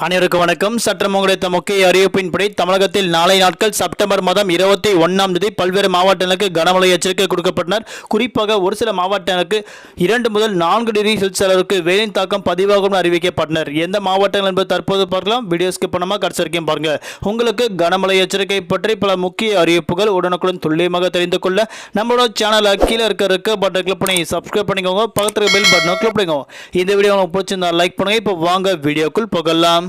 அனைவருக்கும் வணக்கம். சற்றம் கிடைத்த முக்கிய அறிவிப்பின்படி தமிழகத்தில் நாளை நாட்கள் செப்டம்பர் மாதம் இருபத்தி ஒன்றாம் தேதி பல்வேறு மாவட்டங்களுக்கு கனமழை எச்சரிக்கை கொடுக்கப்பட்டனர். குறிப்பாக ஒரு சில மாவட்டங்களுக்கு இரண்டு முதல் நான்கு டிகிரி செல்சியஸ் அளவுக்கு வெயிலின் தாக்கம் பதிவாகும் அறிவிக்கப்பட்டனர். எந்த மாவட்டங்கள் என்பது தற்போது பார்க்கலாம். வீடியோ ஸ்கிப் பண்ணாமல் கடைசி வரைக்கும் பாருங்க. உங்களுக்கு கனமழை எச்சரிக்கை பற்றி பல முக்கிய அறிவிப்புகள் உடனுக்குடன் துல்லியமாக தெரிந்து கொள்ள நம்மளோட சேனலை கீழே இருக்க இருக்க பட்டன் கிளிக் பண்ணி சப்ஸ்கிரைப் பண்ணிக்கோங்க. பக்கத்தில் பெல் பட்டனை கிளிக் பண்ணிக்கோங்க. இந்த வீடியோ உங்களுக்கு பிடிச்சிருந்தா லைக் பண்ணுங்க. இப்போ வாங்க வீடியோக்குள் போகலாம்.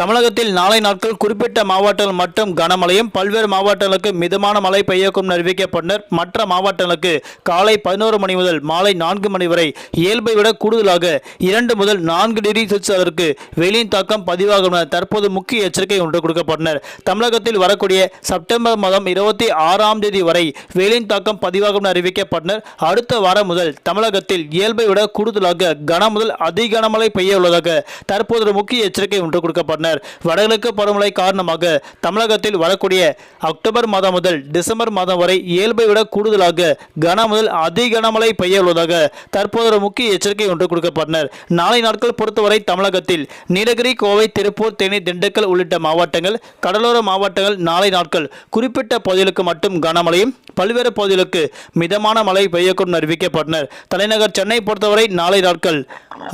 தமிழகத்தில் நாளை நாட்கள் குறிப்பிட்ட மாவட்டங்கள் மட்டும் கனமழையும் பல்வேறு மாவட்டங்களுக்கு மிதமான மழை பெய்யக்கும் அறிவிக்கப்பட்டனர். மற்ற மாவட்டங்களுக்கு காலை பதினோரு மணி முதல் மாலை நான்கு மணி வரை இயல்பை விட கூடுதலாக இரண்டு முதல் நான்கு டிகிரி செல்சியஸ் அளவிற்கு வெயிலின் தாக்கம் பதிவாகும் என தற்போது முக்கிய எச்சரிக்கை ஒன்று கொடுக்கப்பட்டனர். தமிழகத்தில் வரக்கூடிய செப்டம்பர் மாதம் இருபத்தி ஆறாம் தேதி வரை வெயிலின் தாக்கம் பதிவாகும் என அறிவிக்கப்பட்டனர். அடுத்த வாரம் முதல் தமிழகத்தில் இயல்பை விட கூடுதலாக கன முதல் அதி கனமழை பெய்ய உள்ளதாக தற்போது முக்கிய எச்சரிக்கை ஒன்று கொடுக்கப்பட்டனர். வடகிழக்கு பருவமழை காரணமாக தமிழகத்தில் வரக்கூடிய அக்டோபர் மாதம் முதல் டிசம்பர் மாதம் வரை இயல்பை விட கூடுதலாக கன முதல் அதி கனமழை பெய்ய உள்ளதாக தற்போது ஒரு முக்கிய எச்சரிக்கை ஒன்று கொடுக்கப்பட்டனர். நாளை நாட்கள் பொறுத்தவரை தமிழகத்தில் நீலகிரி கோவை திருப்பூர் தேனி திண்டுக்கல் உள்ளிட்ட மாவட்டங்கள் கடலோர மாவட்டங்கள் நாளை நாட்கள் குறிப்பிட்ட பகுதிகளுக்கு மட்டும் கனமழையும் பல்வேறு பகுதிகளுக்கு மிதமான மழை பெய்யக்கூடும் அறிவிக்கப்பட்டனர். தலைநகர் சென்னை பொறுத்தவரை நாளை நாட்கள்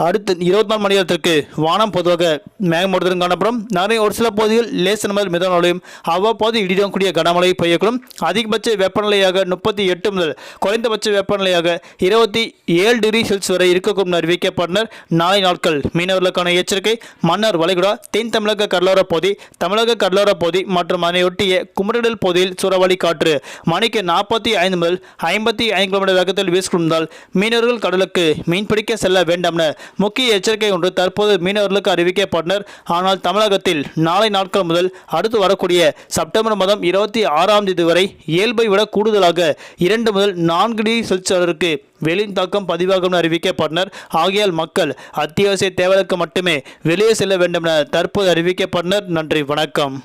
அடுத்து இருபத்தி நாலு மணி நேரத்திற்கு வானம் பொதுவாக மேகமூட்டத்துடன் காணப்படும். நகரின் ஒரு சில பகுதிகள் லேசன் முதல் மிதமான மழையும் அவ்வப்போது இடியுடன் கூடிய கனமழை பெய்யக்கூடும். அதிகபட்ச வெப்பநிலையாக முப்பத்தி எட்டு முதல் குறைந்தபட்ச வெப்பநிலையாக இருபத்தி ஏழு டிகிரி செல்சியஸ் வரை இருக்கக்கூடும் அறிவிக்கப்பட்டனர். நாளை நாட்கள் மீனவர்களுக்கான எச்சரிக்கை. மன்னார் வளைகுடா தென் தமிழக கடலோர பகுதி தமிழக கடலோர பகுதி மற்றும் அதனையொட்டிய குமரடல் பகுதியில் சூறாவளி காற்று மணிக்கு நாற்பத்தி ஐந்து முதல் ஐம்பத்தி ஐந்து கிலோமீட்டர் வேகத்தில் வீசிக்கொண்டால் மீனவர்கள் கடலுக்கு மீன்பிடிக்க செல்ல வேண்டாம் என முக்கிய எச்சரிக்கை ஒன்று தற்போது மீனவர்களுக்கு அறிவிக்கப்பட்டனர். ஆனால் தமிழகத்தில் நாளை நாட்கள் முதல் அடுத்து வரக்கூடிய செப்டம்பர் மாதம் இருபத்தி ஆறாம் தேதி வரை இயல்பை விட கூடுதலாக இரண்டு முதல் நான்கு டிகிரி செல்சியருக்கு வெளியின் தாக்கம் பதிவாகும் அறிவிக்கப்பட்டனர். ஆகையால் மக்கள் அத்தியாவசிய தேவைகளுக்கு மட்டுமே வெளியே செல்ல வேண்டும் என தற்போது அறிவிக்கப்பட்டனர். நன்றி வணக்கம்.